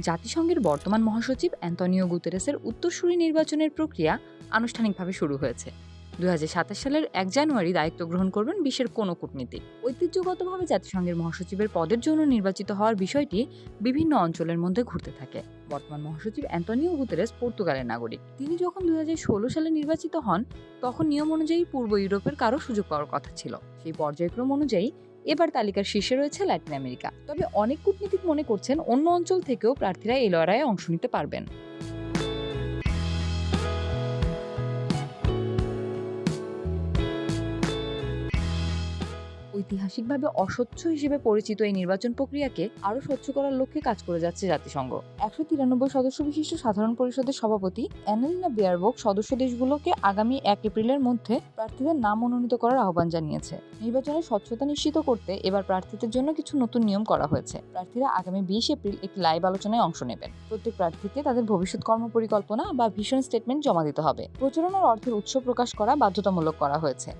জাতিসংঘের বর্তমান মহাসচিব অ্যান্তনিও গুতেরেসের উত্তরসূরি নির্বাচনের প্রক্রিয়া আনুষ্ঠানিকভাবে শুরু হয়েছে। দু হাজার সাতাশ সালের এক জানুয়ারি দায়িত্ব গ্রহণ করবেন বিশ্বের কোনো কূটনীতিক ঐতিহ্যগতভাবে জাতিসংঘের মহাসচিবের পদের জন্য নির্বাচিত হওয়ার বিষয়টি বিভিন্ন অঞ্চলের মধ্যে ঘুরতে থাকে। বর্তমান মহাসচিব অ্যান্তনিও গুতেরেস পর্তুগালের নাগরিক। তিনি যখন দুই হাজার ষোলো সালে নির্বাচিত হন, তখন নিয়ম অনুযায়ী পূর্ব ইউরোপের কারও সুযোগ পাওয়ার কথা ছিল। সেই পর্যায়ক্রম অনুযায়ী এবার তালিকার শীর্ষে রয়েছে ল্যাটিন আমেরিকা। তবে অনেক কূটনীতিক মনে করছেন অন্য অঞ্চল থেকেও প্রার্থীরা এই লড়াইয়ে অংশ নিতে পারবেন। ঐতিহাসিকভাবে অস্বচ্ছ হিসেবে পরিচিত এই নির্বাচন প্রক্রিয়াকে আরও স্বচ্ছ করার লক্ষ্যে কাজ করে যাচ্ছে জাতিসংঘ। একশো তিরানব্বই সদস্য বিশিষ্ট সাধারণ পরিষদের সভাপতি অ্যানালিনা বেয়ারবোক সদস্য দেশগুলোকে আগামী এক এপ্রিলের মধ্যে প্রার্থীদের নাম মনোনীত করার আহ্বান জানিয়েছে। নির্বাচনের স্বচ্ছতা নিশ্চিত করতে এবার প্রার্থীদের জন্য কিছু নতুন নিয়ম করা হয়েছে। প্রার্থীরা আগামী বিশ এপ্রিল একটি লাইভ আলোচনায় অংশ নেবেন। প্রত্যেক প্রার্থীকে তাদের ভবিষ্যৎ কর্মপরিকল্পনা বা ভিশন স্টেটমেন্ট জমা দিতে হবে। প্রচারণার অর্থের উৎস প্রকাশ করা বাধ্যতামূলক করা হয়েছে।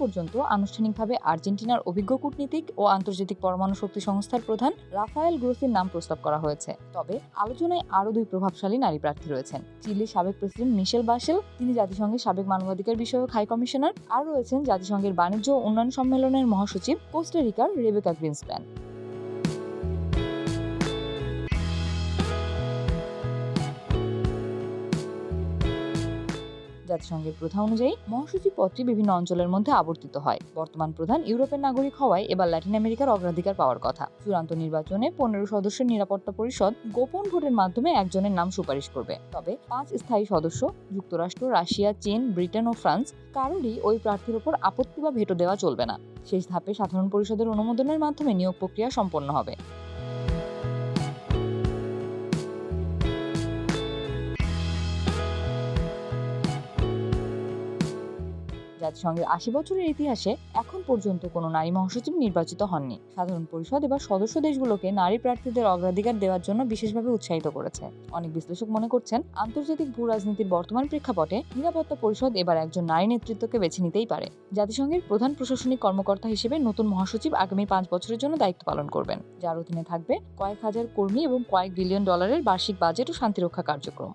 পর্যন্ত আনুষ্ঠানিকভাবে আর্জেন্টিনার অভিজ্ঞ কূটনীতিক ও আন্তর্জাতিক পরমাণু শক্তি সংস্থার প্রধান রাফায়েল গ্রোসির নাম প্রস্তাব করা হয়েছে। তবে আলোচনায় আরও দুই প্রভাবশালী নারী প্রার্থী রয়েছেন। চিলির সাবেক প্রেসিডেন্ট মিশেল বাসেল তিনি জাতিসংঘের সাবেক মানবাধিকার বিষয়ক হাই কমিশনার, আর রয়েছেন জাতিসংঘের বাণিজ্য ও উন্নয়ন সম্মেলনের মহাসচিব কোস্টারিকার রেবেকা গ্রিনসপ্যান। জাতিসংঘের প্রথা অনুযায়ী মহাসচিব পদটি বিভিন্ন অঞ্চলের মধ্যে আবর্তিত হয়। বর্তমান প্রধান ইউরোপের নাগরিক হওয়ায় এবার ল্যাটিন আমেরিকার অগ্রাধিকার পাওয়ার কথা। চূড়ান্ত নির্বাচনে পনেরো সদস্যের নিরাপত্তা পরিষদ গোপন ভোটের মাধ্যমে একজনের নাম সুপারিশ করবে। তবে পাঁচ স্থায়ী সদস্য, যুক্তরাষ্ট্র, রাশিয়া, চীন, ব্রিটেন ও ফ্রান্স, কারোরই ওই প্রার্থীর ওপর আপত্তি বা ভেটো দেওয়া চলবে না। শেষ ধাপে সাধারণ পরিষদের অনুমোদনের মাধ্যমে নিয়োগ প্রক্রিয়া সম্পন্ন হবে। জাতিসংঘের আশি বছরের ইতিহাসে এখন পর্যন্ত কোনো নারী মহাসচিব নির্বাচিত হননি। সাধারণ পরিষদ এবার সদস্য দেশগুলোকে নারী প্রার্থীদের অগ্রাধিকার দেওয়ার জন্য বিশেষভাবে উৎসাহিত করেছে। অনেক বিশ্লেষক মনে করছেন, আন্তর্জাতিক ভূ রাজনীতির বর্তমান প্রেক্ষাপটে নিরাপত্তা পরিষদ এবার একজন নারী নেতৃত্বকে বেছে নিতেই পারে। জাতিসংঘের প্রধান প্রশাসনিক কর্মকর্তা হিসেবে নতুন মহাসচিব আগামী পাঁচ বছরের জন্য দায়িত্ব পালন করবেন। যার অধীনে থাকবে কয়েক হাজার কর্মী এবং কয়েক বিলিয়ন ডলারের বার্ষিক বাজেট ও শান্তিরক্ষা কার্যক্রম।